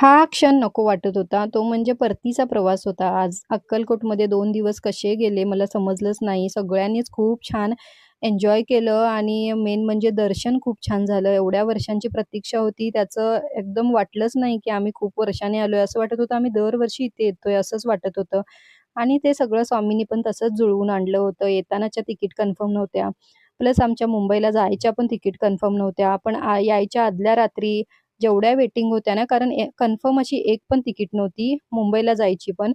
हा क्षण नको वाटत होता. तो म्हणजे परतीचा प्रवास होता आज. अक्कलकोटमध्ये दोन दिवस कसे गेले मला समजलंच नाही. सगळ्यांनीच खूप छान एन्जॉय केलं आणि मेन म्हणजे दर्शन खूप छान झालं. एवढ्या वर्षांची प्रतीक्षा होती त्याचं एकदम वाटलंच नाही, की आम्ही खूप वर्षांनी आलोय. असं वाटत होतं आम्ही दरवर्षी इथे येतोय असंच वाटत होतं. आणि ते सगळं स्वामींनी पण तसंच जुळवून आणलं होतं. येतानाच्या तिकीट कन्फर्म नव्हत्या. प्लस आमच्या मुंबईला जायच्या पण तिकीट कन्फर्म नव्हत्या. आपण यायच्या आदल्या रात्री जेवढ्या वेटिंग होत्या ना, कारण ए कन्फर्म अशी एक पण तिकीट नव्हती मुंबईला जायची पण.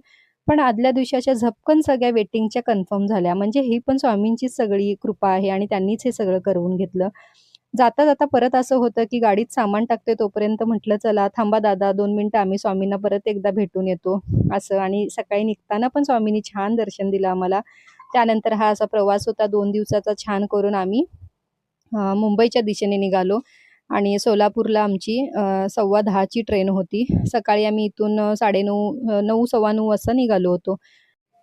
पण आदल्या दिवशी अशा झपकन सगळ्या वेटिंगच्या कन्फर्म झाल्या. म्हणजे ही पण स्वामींचीच सगळी कृपा आहे आणि त्यांनीच हे सगळं करवून घेतलं. जाता-जाता परत असं होतं, की गाडीत सामान टाकते तोपर्यंत म्हटलं, "चला थांबा दादा दोन मिनिटं आम्ही स्वामींना परत एकदा भेटून येतो." असं आणि सकाळी निघताना पण स्वामींनी छान दर्शन दिलं आम्हाला. त्यानंतर हा असा प्रवास होता दोन दिवसाचा छान करून आम्ही मुंबईच्या दिशेने निघालो आणि सोलापूरला आमची सव्वा दहाची ट्रेन होती. सकाळी आम्ही इथून अ, 9:30 अ, 9, 9:15 वाजता निघालो होतो.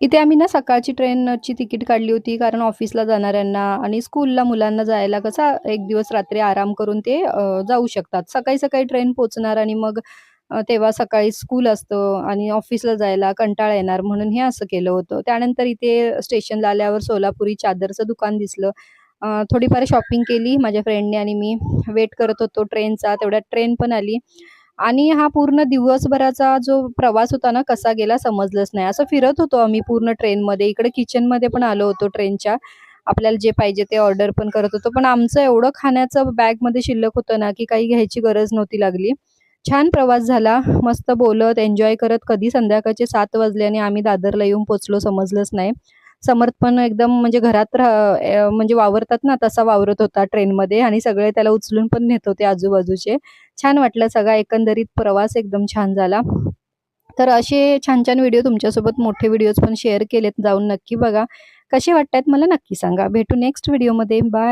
इथे आम्ही ना सकाळची ट्रेनची तिकीट काढली होती कारण ऑफिसला जाणाऱ्यांना आणि स्कूलला मुलांना जायला कसा एक दिवस रात्री आराम करून ते जाऊ शकतात. सकाळी-सकाळी ट्रेन पोचणार आणि मग तेव्हा सकाळी स्कूल असतं आणि ऑफिसला जायला कंटाळा येणार म्हणून हे असं केलं होतं. त्यानंतर इथे स्टेशनला आल्यावर सोलापुरी चादरचं दुकान दिसलं. थोडीफार शॉपिंग केली माझ्या फ्रेंडने आणि मी. वेट करत होतो ट्रेनचा. तेवढ्यात ट्रेन पण आली आणि हा पूर्ण दिवसभराचा जो प्रवास होता ना, कसा गेला समजलंच नाही. असं फिरत होतो आम्ही पूर्ण ट्रेनमध्ये. इकडे किचनमध्ये पण आलो होतो ट्रेनच्या. आपल्याला जे पाहिजे ते ऑर्डर पण करत होतो. पण आमचं एवढं खाण्याचं बॅगमध्ये शिल्लक होतं ना, की काही घ्यायची गरज नव्हती लागली. छान प्रवास झाला. मस्त बोलत, एन्जॉय करत कधी संध्याकाळचे सात वाजले आणि आम्ही दादरला येऊन पोचलो समजलंच नाही. समर्थ पण एकदम म्हणजे घरात राह म्हणजे वावरतात ना, तसा वावरत होता ट्रेनमध्ये आणि सगळे त्याला उचलून पण नेत होते आजूबाजूचे. छान वाटलं सगळा एकंदरीत प्रवास एकदम छान झाला. तर असे छान-छान व्हिडिओ तुमच्यासोबत मोठे व्हिडिओज पण शेअर केलेत. जाऊन नक्की बघा. कसे वाटतायत मला नक्की सांगा. भेटू नेक्स्ट व्हिडिओमध्ये. बाय.